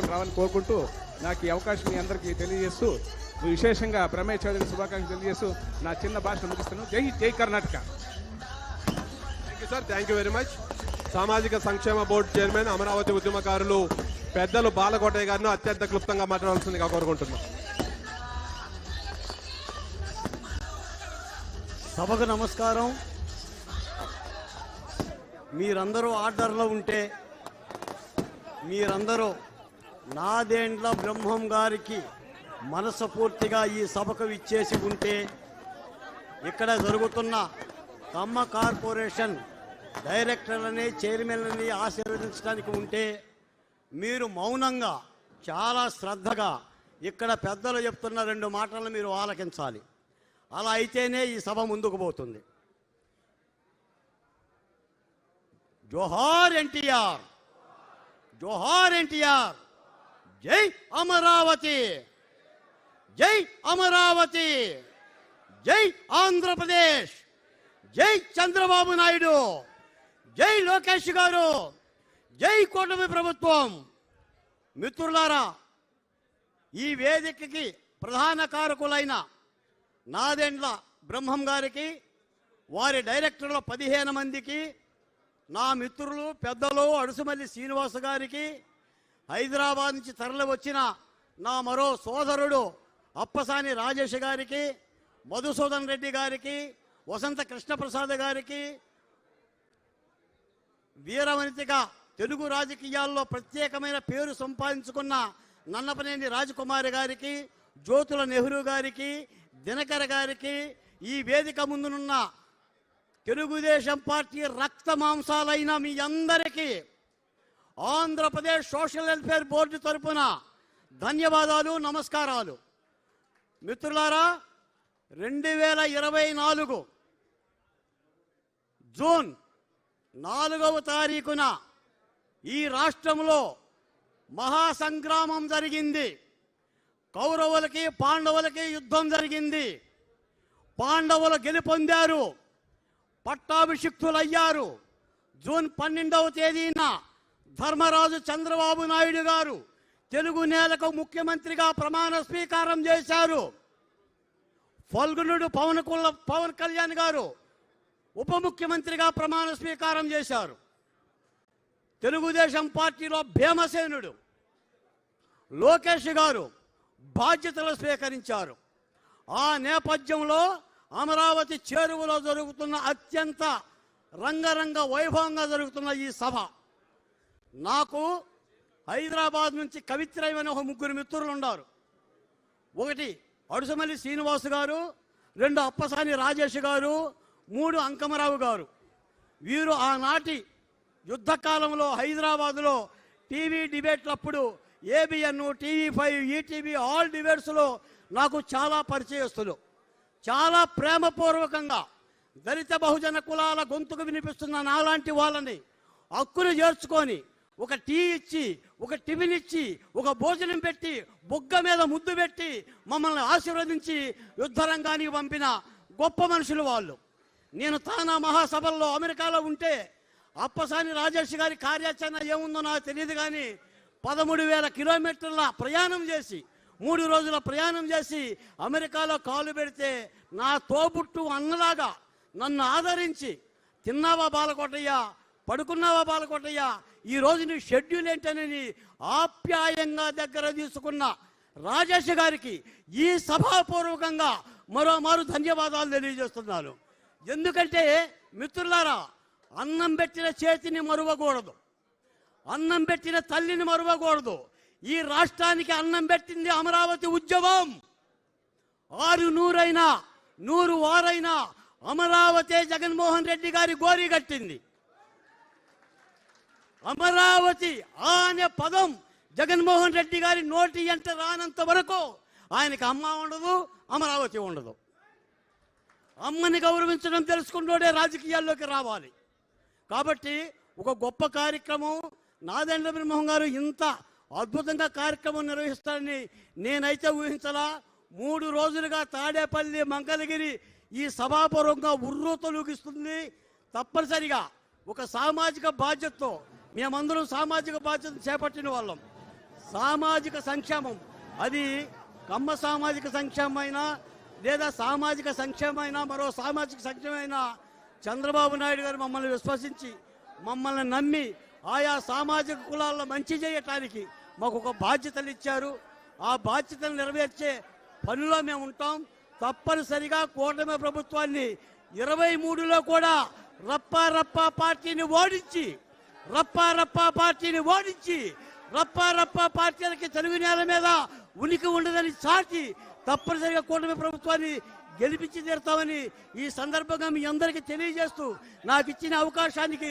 తీసుకుని రావాలని కోరుకుంటూ నాకు ఈ అవకాశం మీ అందరికీ తెలియజేస్తూ విశేషంగా ప్రమేయ్ చౌదరి శుభాకాంక్షలు తెలియజేస్తూ నా చిన్న భాషను ముగిస్తాను జై జై Karnataka. Thank you sir thank you very much సామాజిక సంక్షేమ బోర్డు చైర్మన్ అమరావతి ఉద్యమకారులు పెద్దలు బాలకోటయ్య గారిని అత్యంత క్లుప్తంగా మాట్లాడాల్సిందిగా కోరుకుంటున్నాం. సభకు నమస్కారం. మీరందరూ ఆర్డర్లో ఉంటే మీరందరూ నాదేండ్ల బ్రహ్మం గారికి మనస్ఫూర్తిగా ఈ సభకు ఇచ్చేసి ఉంటే ఇక్కడ జరుగుతున్న కమ్మ కార్పొరేషన్ డైరెక్టర్లని చైర్మన్లని ఆశీర్వదించడానికి ఉంటే మీరు మౌనంగా చాలా శ్రద్ధగా ఇక్కడ పెద్దలు చెప్తున్న రెండు మాటలను మీరు ఆలకించాలి. అలా అయితేనే ఈ సభ ముందుకు పోతుంది. జోహార్ ఎన్టీఆర్! జోహార్ ఎన్టీఆర్! జై అమరావతి! జై అమరావతి! జై ఆంధ్రప్రదేశ్! జై చంద్రబాబు నాయుడు! జై లోకేష్ గారు! జై కూటమి ప్రభుత్వం! మిత్రులారా ఈ వేదికకి ప్రధాన కారకులైన నాదెండ్ల బ్రహ్మం గారికి వారి డైరెక్టర్ల పదిహేను మందికి నా మిత్రులు పెద్దలు అడుసుమల్లి శ్రీనివాస గారికి హైదరాబాద్ నుంచి తరలి వచ్చిన నా మరో సోదరుడు అప్పసాని రాజేష్ గారికి మధుసూదన్ రెడ్డి గారికి వసంత కృష్ణప్రసాద్ గారికి వీరవనితిగా తెలుగు రాజకీయాల్లో ప్రత్యేకమైన పేరు సంపాదించుకున్న నన్నపనేని రాజకుమారి గారికి జ్యోతుల నెహ్రూ గారికి దినకర గారికి ఈ వేదిక ముందునున్న తెలుగుదేశం పార్టీ రక్త మాంసాలైన మీ అందరికీ ఆంధ్రప్రదేశ్ సోషల్ వెల్ఫేర్ బోర్డు తరపున ధన్యవాదాలు నమస్కారాలు. మిత్రులారా రెండు వేల ఇరవై నాలుగు జూన్ నాలుగవ తారీఖున ఈ రాష్ట్రంలో మహాసంగ్రామం జరిగింది. కౌరవులకి పాండవులకి యుద్ధం జరిగింది. పాండవులు గెలుపొందారు. పట్టాభిషిక్తులయ్యారు. జూన్ పన్నెండవ తేదీన ధర్మరాజు చంద్రబాబు నాయుడు గారు తెలుగు నేలకు ముఖ్యమంత్రిగా ప్రమాణ స్వీకారం చేశారు. ఫల్గునుడు పవన్ కుల పవన్ కళ్యాణ్ గారు ఉప ముఖ్యమంత్రిగా ప్రమాణ స్వీకారం చేశారు. తెలుగుదేశం పార్టీలో భీమసేనుడు లోకేష్ గారు బాధ్యతలు స్వీకరించారు. ఆ నేపథ్యంలో అమరావతి చేరువలో జరుగుతున్న అత్యంత రంగరంగ వైభవంగా జరుగుతున్న ఈ సభ. నాకు హైదరాబాద్ నుంచి కవిత్రయమైన ఒక ముగ్గురు మిత్రులు ఉన్నారు. ఒకటి అడుసమల్లి శ్రీనివాస్ గారు రెండు అప్పసాని రాజేష్ గారు మూడు అంకమరావు గారు. వీరు ఆనాటి యుద్ధకాలంలో హైదరాబాదులో TV డిబేట్లప్పుడు ABN TV five ETV all డిబేట్స్లో నాకు చాలా పరిచయస్తులు. చాలా ప్రేమపూర్వకంగా దళిత బహుజన కులాల గొంతుకు వినిపిస్తున్న నాలాంటి వాళ్ళని హక్కును చేర్చుకొని ఒక టీ ఇచ్చి ఒక టిఫిన్ ఇచ్చి ఒక భోజనం పెట్టి బొగ్గ మీద ముద్దు పెట్టి మమ్మల్ని ఆశీర్వదించి యుద్ధరంగానికి పంపిన గొప్ప మనుషులు వాళ్ళు. నేను తానా మహాసభల్లో అమెరికాలో ఉంటే అప్పసాని రాజేష్ గారి కార్యాచరణ ఏముందో నాకు తెలియదు కానీ పదమూడు వేల కిలోమీటర్ల ప్రయాణం చేసి మూడు రోజుల ప్రయాణం చేసి అమెరికాలో కాలు పెడితే నా తోబుట్టు అన్నలాగా నన్ను ఆదరించి తిన్నావా బాలకోటయ్య? పడుకున్నావా బాలకోటయ్య ఈ నీ షెడ్యూల్ ఏంటని ఆప్యాయంగా దగ్గర తీసుకున్న రాజేష్ గారికి ఈ సభాపూర్వకంగా మరోమారు ధన్యవాదాలు తెలియజేస్తున్నాను. ఎందుకంటే మిత్రులారా అన్నం పెట్టిన చేతిని మరువకూడదు. అన్నం పెట్టిన తల్లిని మరువకూడదు. ఈ రాష్ట్రానికి అన్నం పెట్టింది అమరావతి ఉద్యమం. ఆరు నూరైనా నూరు వారైనా అమరావతి జగన్మోహన్ రెడ్డి గారి గోరీ కట్టింది. అమరావతి అనే పదం జగన్మోహన్ రెడ్డి గారి నోటి ఎంట రానంత వరకు ఆయనకి అమ్మ ఉండదు అమరావతి ఉండదు. అమ్మని గౌరవించడం తెలుసుకున్నోడే రాజకీయాల్లోకి రావాలి. కాబట్టి ఒక గొప్ప కార్యక్రమం నాదెండ్ల బ్రహ్మం గారు ఇంత అద్భుతంగా కార్యక్రమం నిర్వహిస్తారని నేనైతే ఊహించలా. మూడు రోజులుగా తాడేపల్లి మంగళగిరి ఈ సభాపూర్వంగా ఉర్రూతలూగిస్తుంది తప్పనిసరిగా ఒక సామాజిక బాధ్యతతో మేమందరం సామాజిక బాధ్యత చేపట్టిన వాళ్ళం. సామాజిక సంక్షేమం. అది కమ్మ సామాజిక సంక్షేమమైనా లేదా సామాజిక సంక్షేమైనా మరో సామాజిక సంక్షేమైనా చంద్రబాబు నాయుడు గారు మమ్మల్ని విశ్వసించి మమ్మల్ని నమ్మి ఆయా సామాజిక కులాల్లో మంచి చేయటానికి మాకు ఒక బాధ్యతలు ఇచ్చారు. ఆ బాధ్యతలు నెరవేర్చే పనిలో మేము ఉంటాం. తప్పనిసరిగా కూటమి ప్రభుత్వాన్ని ఇరవై మూడులో కూడా రప్పా రప్పా పార్టీని ఓడించి రప్పా రప్పా పార్టీని ఓడించి రప్పా రప్పా పార్టీలకి తెలుగు నేల మీద ఉనికి ఉండదని చాటి తప్పనిసరిగా కూటమి ప్రభుత్వాన్ని గెలిపించి తీరుతామని ఈ సందర్భంగా మీ అందరికీ తెలియజేస్తూ నాకు ఇచ్చిన అవకాశానికి